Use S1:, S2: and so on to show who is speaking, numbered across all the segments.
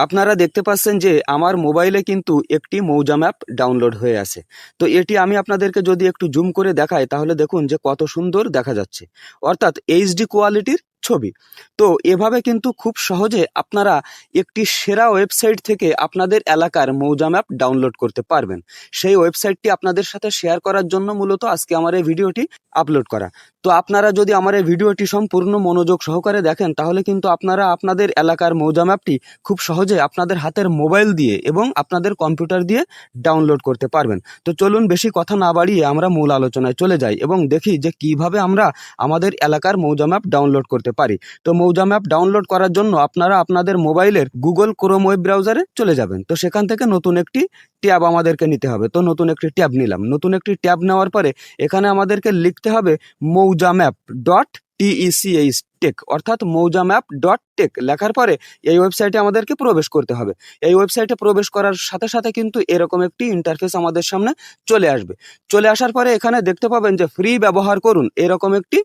S1: আপনারা দেখতে পাচ্ছেন যে আমার মোবাইলে কিন্তু একটি মৌজা ম্যাপ ডাউনলোড হয়ে আছে। তো এটি আমি আপনাদেরকে যদি একটু জুম করে দেখাই, তাহলে দেখুন যে কত সুন্দর দেখা যাচ্ছে। অর্থাৎ এইচডি কোয়ালিটির ছবি। তো এভাবে কিন্তু খুব সহজে আপনারা একটি সেরা ওয়েবসাইট থেকে আপনাদের এলাকার মৌজা ম্যাপ ডাউনলোড করতে পারবেন। সেই ওয়েবসাইটটি আপনাদের সাথে শেয়ার করার জন্য মূলত আজকে আমার এই ভিডিওটি আপলোড করা। তো আপনারা যদি আমার এই ভিডিওটি সম্পূর্ণ মনোযোগ সহকারে দেখেন, তাহলে কিন্তু আপনারা আপনাদের এলাকার মৌজা ম্যাপটি খুব সহজে আপনাদের হাতের মোবাইল দিয়ে এবং আপনাদের কম্পিউটার দিয়ে ডাউনলোড করতে পারবেন। তো চলুন বেশি কথা না বাড়িয়ে আমরা মূল আলোচনায় চলে যাই এবং দেখি যে কীভাবে আমরা আমাদের এলাকার মৌজা ম্যাপ ডাউনলোড করতে পারি। তো মৌজা ম্যাপ ডাউনলোড করার জন্য আপনারা আপনাদের মোবাইলের গুগল ক্রোম ওয়েব ব্রাউজারে চলে যাবেন। তো সেখান থেকে নতুন একটি ট্যাব আমাদেরকে নিতে হবে। তো নতুন একটি ট্যাব নিলাম। নতুন একটি ট্যাব নেওয়ার পরে এখানে আমাদেরকে লিখতে হবে মৌজা ম্যাপ ডট টিইসিএইচ টেক অর্থাৎ মৌজা ম্যাপ ডট টেক। লেখার পরে এই ওয়েবসাইটে আমাদেরকে প্রবেশ করতে হবে। এই ওয়েবসাইটে প্রবেশ করার সাথে সাথে কিন্তু এরকম একটি ইন্টারফেস আমাদের সামনে চলে আসবে। চলে আসার পরে এখানে দেখতে পাবেন যে ফ্রি ব্যবহার করুন। এরকম একটি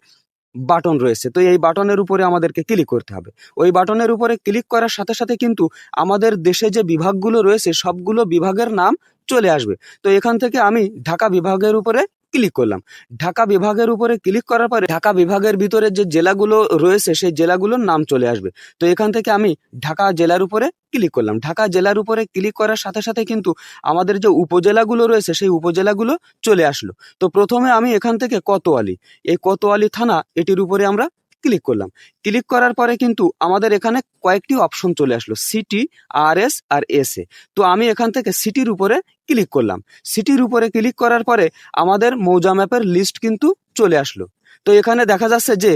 S1: বাটন রয়েছে। তো এই বাটনের উপরে আমাদেরকে ক্লিক করতে হবে। ওই বাটনের উপরে ক্লিক করার সাথে সাথে কিন্তু আমাদের দেশে যে বিভাগগুলো রয়েছে, সবগুলো বিভাগের নাম চলে আসবে। তো এখান থেকে আমি ঢাকা বিভাগের উপরে ক্লিক করলাম। ঢাকা বিভাগের উপরে ক্লিক করার পরে ঢাকা বিভাগের ভিতরে যে জেলাগুলো রয়েছে, সেই জেলাগুলোর নাম চলে আসবে। তো এখান থেকে আমি ঢাকা জেলার উপরে ক্লিক করলাম। ঢাকা জেলার উপরে ক্লিক করার সাথে সাথে কিন্তু আমাদের যে উপজেলাগুলো রয়েছে, সেই উপজেলাগুলো চলে আসলো। তো প্রথমে আমি এখান থেকে কতোয়ালি। এই কতোয়ালি থানা, এটির উপরে আমরা ক্লিক করলাম। ক্লিক করার পরে কিন্তু আমাদের এখানে কয়েকটি অপশন চলে আসলো সিটি আর এস আর এস এ তো আমি এখান থেকে সিটির উপরে ক্লিক করলাম। সিটির উপরে ক্লিক করার পরে আমাদের মৌজা ম্যাপের লিস্ট কিন্তু চলে আসলো। তো এখানে দেখা যাচ্ছে যে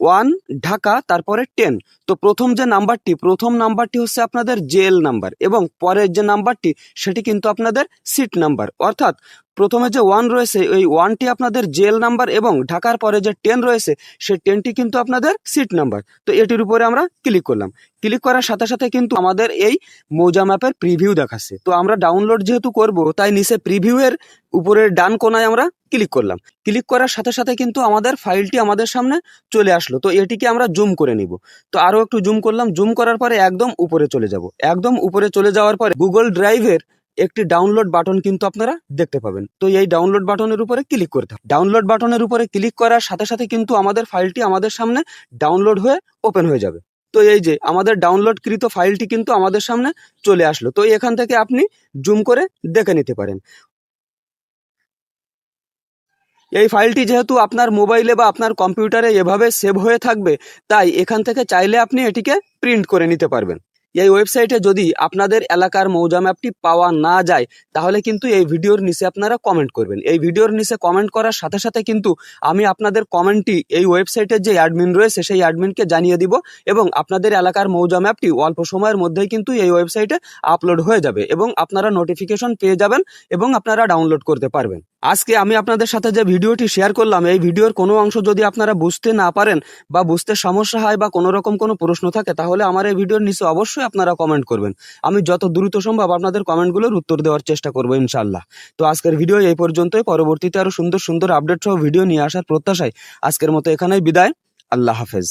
S1: ওয়ান ঢাকা, তারপরে টেন তো প্রথম যে নাম্বারটি, প্রথম নাম্বারটি হচ্ছে আপনাদের জেএল নাম্বার এবং পরের যে নাম্বারটি, সেটি কিন্তু আপনাদের সিট নাম্বার অর্থাৎ প্রথমে যে ওয়ান রয়েছে ওই ওয়ানটি আপনাদের জেল নাম্বার এবং ঢাকার পরে যে টেন রয়েছে সেই টেনটি কিন্তু আপনাদের সিট নাম্বার তো এটির উপরে আমরা ক্লিক করলাম। ক্লিক করার সাথে সাথে কিন্তু আমাদের এই মৌজা ম্যাপের প্রিভিউ দেখাচ্ছে। তো আমরা ডাউনলোড যেহেতু করব, তাই নিচে প্রিভিউ এর উপরের ডান কোনায় আমরা ক্লিক করলাম। ক্লিক করার সাথে সাথে কিন্তু আমাদের ফাইলটি আমাদের সামনে চলে আসলো। তো এটিকে আমরা জুম করে নিব। তো আরও একটু জুম করলাম। জুম করার পরে একদম উপরে চলে যাব। একদম উপরে চলে যাওয়ার পরে গুগল ড্রাইভের একটি ডাউনলোড বাটন কিন্তু আপনারা দেখতে পাবেন। তো এই ডাউনলোড বাটনের উপরে ক্লিক করতে হবে ডাউনলোড বাটনের উপরে ক্লিক করার সাথে সাথে কিন্তু আমাদের ফাইলটি আমাদের সামনে ডাউনলোড হয়ে ওপেন হয়ে যাবে। তো এই যে আমাদের ডাউনলোডকৃত ফাইলটি কিন্তু আমাদের সামনে চলে আসলো। তো এখান থেকে আপনি জুম করে দেখে নিতে পারেন। এই ফাইলটি যেহেতু আপনার মোবাইলে বা আপনার কম্পিউটারে এভাবে সেভ হয়ে থাকবে, তাই এখান থেকে চাইলে আপনি এটিকে প্রিন্ট করে নিতে পারবেন। এই ওয়েবসাইটে যদি আপনাদের এলাকার মৌজা ম্যাপটি পাওয়া না যায়, তাহলে কিন্তু এই ভিডিওর নিচে আপনারা কমেন্ট করবেন। এই ভিডিওর নিচে কমেন্ট করার সাথে সাথে কিন্তু আমি আপনাদের কমেন্টটি এই ওয়েবসাইটের যে অ্যাডমিন রয়েছে, সেই অ্যাডমিনকে জানিয়ে দিব এবং আপনাদের এলাকার মৌজা ম্যাপটি অল্প সময়ের মধ্যেই কিন্তু এই ওয়েবসাইটে আপলোড হয়ে যাবে এবং আপনারা নোটিফিকেশন পেয়ে যাবেন এবং আপনারা ডাউনলোড করতে পারবেন। আজকে আমি আপনাদের সাথে যে ভিডিওটি শেয়ার করলাম, এই ভিডিওর কোনো অংশ যদি আপনারা বুঝতে না পারেন বা বুঝতে সমস্যা হয় বা কোনো রকম কোনো প্রশ্ন থাকে, তাহলে আমার এই ভিডিওর নিচে অবশ্যই আপনারা কমেন্ট করবেন। আমি যত দ্রুত সম্ভব আপনাদের কমেন্টগুলোর উত্তর দেওয়ার চেষ্টা করব ইনশাল্লাহ তো আজকের ভিডিও এই পর্যন্তই। পরবর্তীতে আরও সুন্দর সুন্দর আপডেট সহ ভিডিও নিয়ে আসার প্রত্যাশায় আজকের মতো এখানেই বিদায়। আল্লাহ হাফেজ।